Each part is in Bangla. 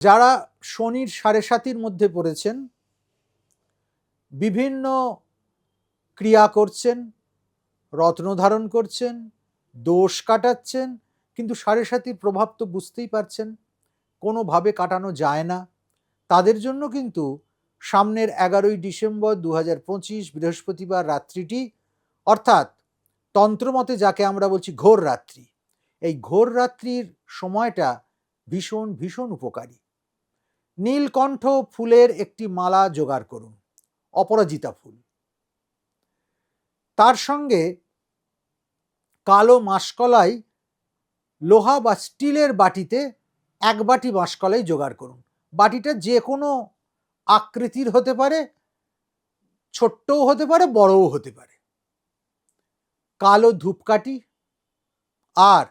যারা শনির সাড়ে সাতির মধ্যে পড়েছেন, বিভিন্ন ক্রিয়া করছেন, রত্ন ধারণ করছেন, দোষ কাটাচ্ছেন, কিন্তু সাড়ে সাতির প্রভাব তো বুঝতেই পারছেন, কোনোভাবে কাটানো যায় না। তাদের জন্য কিন্তু সামনের এগারোই ডিসেম্বর দু হাজার পঁচিশ বৃহস্পতিবার রাত্রিটি, অর্থাৎ তন্ত্রমতে যাকে আমরা বলছি ঘোর রাত্রি, এই ঘোর রাত্রির সময়টা ভীষণ ভীষণ উপকারী। নীলকণ্ঠ ফুলের একটি মালা জোগাড় করুন, অপরাজিতা ফুল। তার সঙ্গে কালো মাসকলাই লোহা বা স্টিলের বাটিতে এক বাটি মাসকলাই জোগাড় করুন। বাটিটা যে কোনো আকৃতির হতে পারে, ছোট্টও হতে পারে, বড়ও হতে পারে। কালো ধূপকাঠি আর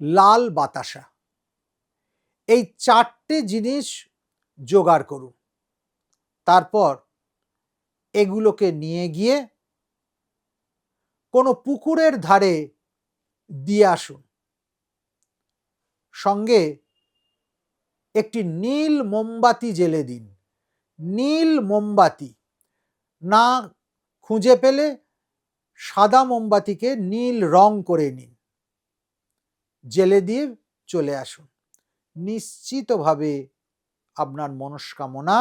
লাল বাতাসা। এই চারটে জিনিস জোগাড় করুন। তারপর এগুলোকে নিয়ে গিয়ে কোনো পুকুরের ধারে দিয়ে আসুন। সঙ্গে একটি নীল মোমবাতি জেলে দিন। নীল মোমবাতি না খুঁজে পেলে সাদা মোমবাতিকে নীল রং করে নিন। জেলে দিয়ে চলে আসুন। নিশ্চিতভাবে আপনার মনস্কামনা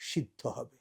সিদ্ধ হবে।